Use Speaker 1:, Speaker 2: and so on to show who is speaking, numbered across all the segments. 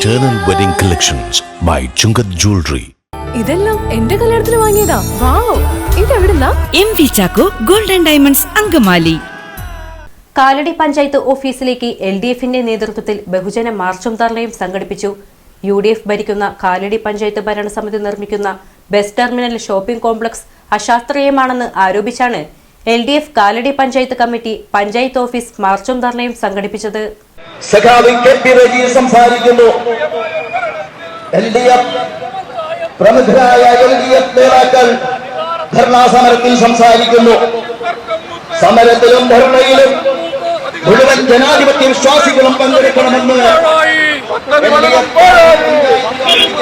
Speaker 1: Eternal Wedding Collections by Chungat Jewelry.
Speaker 2: ഇതെല്ലാം എന്റെ കല്യാണത്തിന് വാങ്ങിയതാ. Wow ഇതെവിടുന്നാ?
Speaker 3: M V Chacko golden diamonds Angamaly.
Speaker 4: Kalady panchayat ഓഫീസിലേക്ക് എൽ ഡി എഫിന്റെ നേതൃത്വത്തിൽ ബഹുജന മാർച്ചും ധർണയും സംഘടിപ്പിച്ചു. യു ഡി എഫ് ഭരിക്കുന്ന കാലടി പഞ്ചായത്ത് ഭരണസമിതി നിർമ്മിക്കുന്ന ബസ് ടെർമിനൽ ഷോപ്പിംഗ് കോംപ്ലക്സ് അശാസ്ത്രീയമാണെന്ന് ആരോപിച്ചാണ് L D F Kalady panchayat committee panchayat office മാർച്ചും ധർണയും സംഘടിപ്പിച്ചത്.
Speaker 5: സംസാരിക്കുന്നു എൽ ഡി എഫ് പ്രമുഖരായ എൽ ഡി എഫ് നേതാക്കൾ ധർണാ സമരത്തിൽ സംസാരിക്കുന്നു. സമരത്തിലും ധർണയിലും മുഴുവൻ ജനാധിപത്യ വിശ്വാസികളും പങ്കെടുക്കണമെന്ന്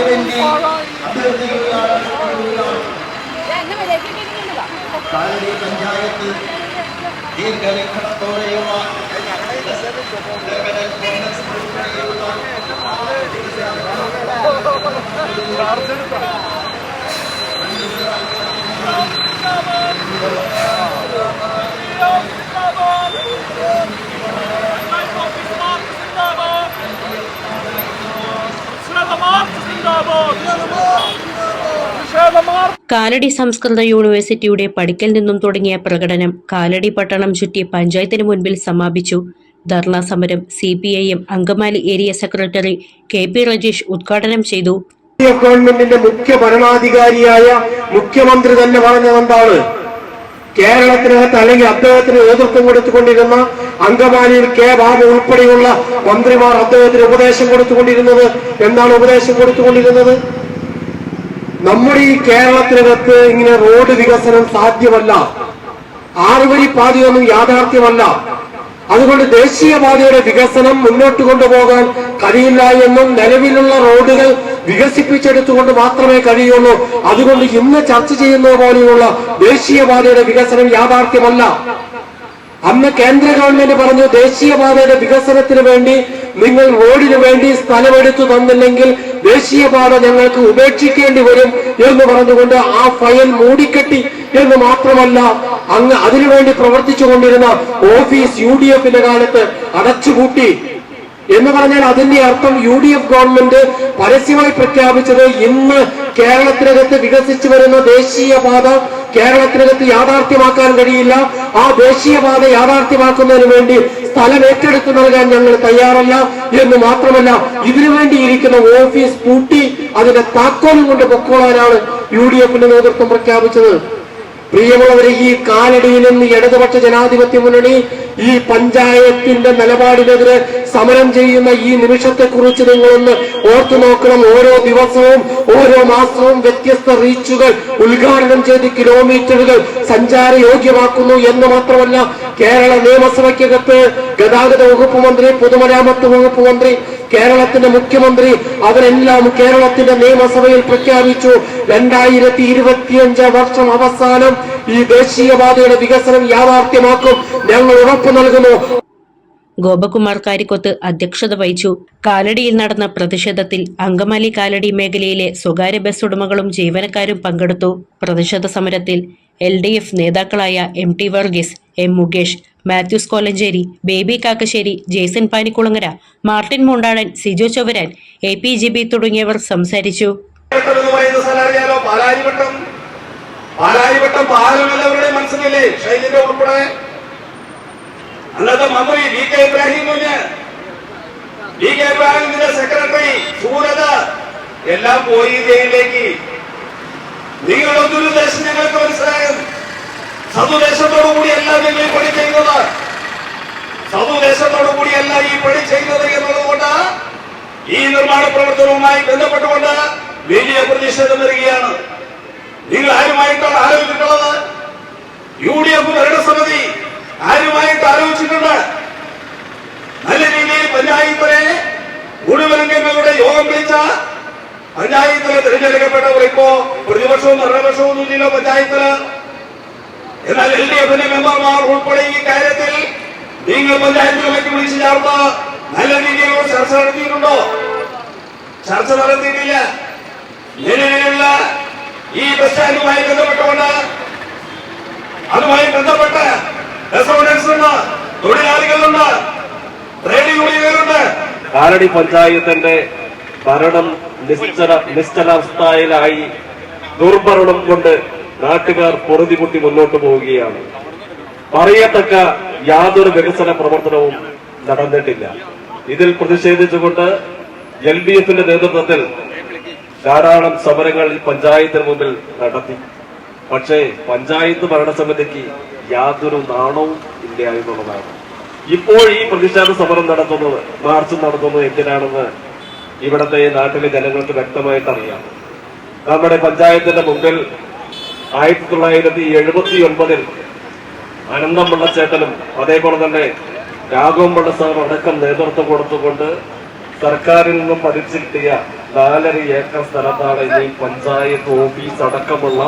Speaker 5: വേണ്ടി കാലടി പഞ്ചായത്ത് ദീർഘവീക്ഷണത്തോടെയുള്ള
Speaker 4: കാലടി സംസ്കൃത യൂണിവേഴ്സിറ്റിയുടെ പഠിക്കൽ നിന്നും തുടങ്ങിയ പ്രകടനം കാലടി പട്ടണം ചുറ്റി പഞ്ചായത്തിന് മുൻപിൽ സമാപിച്ചു. ധർണാ സമരം C P I M Angamaly area secretary K P Rajeesh ഉദ്ഘാടനം ചെയ്തു.
Speaker 6: ഗവൺമെന്റിന്റെ മുഖ്യ ഭരണാധികാരിയായ മുഖ്യമന്ത്രി തന്നെ പറഞ്ഞതെന്താണ് കേരളത്തിനകത്ത് അല്ലെങ്കിൽ അദ്ദേഹത്തിന് നേതൃത്വം കൊടുത്തുകൊണ്ടിരുന്ന അങ്കമാലിയിൽ കെ ബാബു ഉൾപ്പെടെയുള്ള മന്ത്രിമാർ അദ്ദേഹത്തിന് ഉപദേശം കൊടുത്തുകൊണ്ടിരുന്നത് എന്താണ് ഉപദേശം കൊടുത്തുകൊണ്ടിരുന്നത്? നമ്മുടെ ഈ കേരളത്തിനകത്ത് ഇങ്ങനെ റോഡ് വികസനം സാധ്യമല്ല. ആറുവരി പാതയൊന്നും യാഥാർത്ഥ്യമല്ല. അതുകൊണ്ട് ദേശീയപാതയുടെ വികസനം മുന്നോട്ട് കൊണ്ടുപോകാൻ കഴിയില്ല എന്നും നിലവിലുള്ള റോഡുകൾ വികസിപ്പിച്ചെടുത്തുകൊണ്ട് മാത്രമേ കഴിയുള്ളൂ. അതുകൊണ്ട് ഇന്ന് ചർച്ച ചെയ്യുന്നത് പോലെയുള്ള ദേശീയപാതയുടെ വികസനം യാഥാർത്ഥ്യമല്ല. അന്ന് കേന്ദ്ര ഗവൺമെന്റ് പറഞ്ഞു ദേശീയപാതയുടെ വികസനത്തിന് വേണ്ടി നിങ്ങൾ റോഡിന് വേണ്ടി സ്ഥലമെടുത്തു തന്നില്ലെങ്കിൽ ദേശീയപാത ഞങ്ങൾക്ക് ഉപേക്ഷിക്കേണ്ടി വരും എന്ന് പറഞ്ഞുകൊണ്ട് ആ ഫയൽ മൂടിക്കെട്ടി എന്ന് മാത്രമല്ല അങ്ങ് അതിനുവേണ്ടി പ്രവർത്തിച്ചു കൊണ്ടിരുന്ന ഓഫീസ് യു ഡി എഫിന്റെ കാലത്ത് അടച്ചുപൂട്ടി. എന്ന് പറഞ്ഞാൽ അതിന്റെ അർത്ഥം യു ഡി എഫ് ഗവൺമെന്റ് പരസ്യമായി പ്രഖ്യാപിച്ചത് ഇന്ന് കേരളത്തിനകത്ത് വികസിച്ചു വരുന്ന ദേശീയപാത കേരളത്തിനകത്ത് യാഥാർത്ഥ്യമാക്കാൻ കഴിയില്ല. ആ ദേശീയപാത യാഥാർത്ഥ്യമാക്കുന്നതിന് വേണ്ടി സ്ഥലം ഏറ്റെടുത്തു നൽകാൻ ഞങ്ങൾ തയ്യാറല്ല എന്ന് മാത്രമല്ല ഇതിനു വേണ്ടി ഇരിക്കുന്ന ഓഫീസ് പൂട്ടി അതിന്റെ താക്കോലും കൊണ്ട് പൊക്കോളാനാണ് യു ഡി എഫിന്റെ നേതൃത്വം പ്രഖ്യാപിച്ചത്. പ്രിയമുള്ളവരെ ഈ കാലടിയിൽ നിന്ന് ഇടതുപക്ഷ ജനാധിപത്യ മുന്നണി ഈ പഞ്ചായത്തിന്റെ നിലപാടിനെതിരെ സമരം ചെയ്യുന്ന ഈ നിമിഷത്തെക്കുറിച്ച് നിങ്ങളൊന്ന് ഓർത്തു നോക്കണം. ഓരോ ദിവസവും ഓരോ മാസവും വ്യത്യസ്ത റീച്ചുകൾ ഉദ്ഘാടനം ചെയ്ത് കിലോമീറ്ററുകൾ സഞ്ചാര യോഗ്യമാക്കുന്നു എന്ന് മാത്രമല്ല കേരള നിയമസഭയ്ക്കകത്ത് ഗതാഗത വകുപ്പ് മന്ത്രി പൊതുമരാമത്ത് വകുപ്പ് മന്ത്രി കേരളത്തിന്റെ മുഖ്യമന്ത്രി അവരെല്ലാം കേരളത്തിന്റെ നിയമസഭയിൽ പ്രഖ്യാപിച്ചു. രണ്ടായിരത്തി ഇരുപത്തിയഞ്ച് വർഷം അവസാനം ഈ ദേശീയപാതയുടെ വികസനം യാഥാർത്ഥ്യമാക്കും. ഞങ്ങൾ ഉറപ്പു നൽകുന്നു.
Speaker 4: ഗോപകുമാർ കാരിക്കൊത്ത് അധ്യക്ഷത വഹിച്ചു. കാലടിയിൽ നടന്ന പ്രതിഷേധത്തിൽ അങ്കമാലി കാലടി മേഖലയിലെ സ്വകാര്യ ബസ് ഉടമകളും ജീവനക്കാരും പങ്കെടുത്തു. പ്രതിഷേധ സമരത്തിൽ എൽ നേതാക്കളായ M T Varghese M Mukesh Mathews Kolenchery Baby Kakkassery Jason Panikulangara Martin Mundadan Sijo Chovaran A P G B തുടങ്ങിയവർ സംസാരിച്ചു.
Speaker 5: എല്ലാം പോയി ജയിലിലേക്ക് നിങ്ങളൊന്നും ഉദ്ദേശം ഞങ്ങൾക്ക് മനസ്സിലാകും സതുദേശത്തോടു കൂടിയല്ല നിങ്ങൾ ഈ പണി ചെയ്യുന്നത്. സതുദേശത്തോടു കൂടിയല്ല ഈ പണി ചെയ്യുന്നത് എന്നുള്ളതുകൊണ്ട് ഈ നിർമ്മാണ പ്രവർത്തനവുമായി ബന്ധപ്പെട്ടുകൊണ്ട് വലിയ പ്രതിഷേധം വരികയാണ്. നിങ്ങൾ ആരുമായിട്ടാണ് ആലോചിച്ചിട്ടുള്ളത്? യു ഡി എഫ് ഭരണസമിതി ആരുമായിട്ട് ആലോചിച്ചിട്ടുണ്ട്? നല്ല രീതിയിൽ പഞ്ചായത്തിലെ മുഴുവനംഗങ്ങളുടെ യോഗം വിളിച്ച പഞ്ചായത്തിലെ തിരഞ്ഞെടുക്കപ്പെട്ടവർ ഇപ്പോ പ്രതിപക്ഷവും ഭരണപക്ഷവും ഒന്നുമില്ലല്ലോ പഞ്ചായത്തിൽ. എന്നാൽ എൽ ഡി എഫിന്റെ മെമ്പർമാർ ഉൾപ്പെടെ ഈ കാര്യത്തിൽ നിങ്ങൾ പഞ്ചായത്ത് കമ്മിറ്റി വിളിച്ചു ചേർത്ത് നല്ല രീതിയിലുള്ള ചർച്ച നടത്തിയിട്ടുണ്ടോ? ചർച്ച നടത്തിയിട്ടില്ല. നിലവിലുള്ള ഈ ബസ് സ്റ്റാൻഡുമായി ബന്ധപ്പെട്ടുകൊണ്ട് അതുമായി ബന്ധപ്പെട്ട്
Speaker 7: കാലടി പഞ്ചായത്തിന്റെ ഭരണം നിശ്ചല നിശ്ചലാവസ്ഥയിലായി ദുർഭരണം കൊണ്ട് നാട്ടുകാർ പൊറുതി പൊട്ടി മുന്നോട്ട് പോവുകയാണ്. പറയത്തക്ക യാതൊരു വികസന പ്രവർത്തനവും നടന്നിട്ടില്ല. ഇതിൽ പ്രതിഷേധിച്ചുകൊണ്ട് എൽ ഡി എഫിന്റെ നേതൃത്വത്തിൽ ധാരാളം സമരങ്ങൾ ഈ പഞ്ചായത്തിന് മുമ്പിൽ നടത്തി. പക്ഷേ പഞ്ചായത്ത് ഭരണസമിതിക്ക് യാതൊരു നാണവും ഇല്ല എന്നുള്ളതാണ്. ഇപ്പോൾ ഈ പ്രതിഷേധ സമരം നടത്തുന്നത് മാർച്ച് നടത്തുന്നത് എന്തിനാണെന്ന് ഇവിടത്തെ നാട്ടിലെ ജനങ്ങൾക്ക് വ്യക്തമായിട്ട് അറിയാം നമ്മുടെ പഞ്ചായത്തിന്റെ മുമ്പിൽ ആയിരത്തി തൊള്ളായിരത്തി എഴുപത്തി ഒൻപതിൽ അനന്തം വെള്ളച്ചേട്ടനും അതേപോലെ തന്നെ രാഘവൻ വെള്ളസാറും അടക്കം നേതൃത്വം കൊടുത്തുകൊണ്ട് സർക്കാരിൽ നിന്നും പതിച്ചിട്ടിയ നാലര ഏക്കർ സ്ഥലത്താണ് ഇനി പഞ്ചായത്ത് ഓഫീസ് അടക്കമുള്ള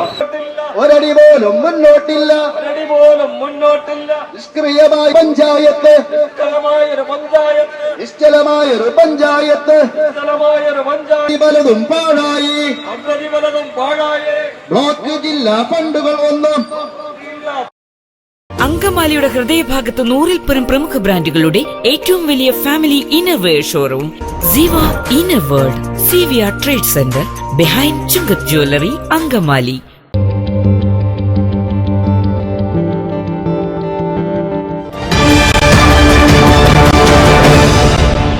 Speaker 8: ഒരടി പോലും മുന്നോട്ടില്ല.
Speaker 7: ഒരടി പോലും മുന്നോട്ടില്ല.
Speaker 8: നിഷ്ക്രിയമായ പഞ്ചായത്ത്.
Speaker 7: നിഷ്കലമായൊരു പഞ്ചായത്ത്.
Speaker 8: നിശ്ചലമായൊരു പഞ്ചായത്ത്.
Speaker 7: നിശ്ചലമായൊരു പഞ്ചായത്ത്.
Speaker 8: പലതും പാഴായി.
Speaker 7: പദ്ധതി പലതും പാഴായേ.
Speaker 8: ബ്ലോക്ക് ജില്ലാ ഫണ്ടുകൾ ഒന്നും
Speaker 3: അങ്കമാലിയുടെ ഹൃദയഭാഗത്ത് നൂറിൽ പരം പ്രമുഖ ബ്രാൻഡുകളുടെ ഏറ്റവും വലിയ family innerwear showroom. Ziva inner world C V R trade centre behind Chungath jewellery Angamaly.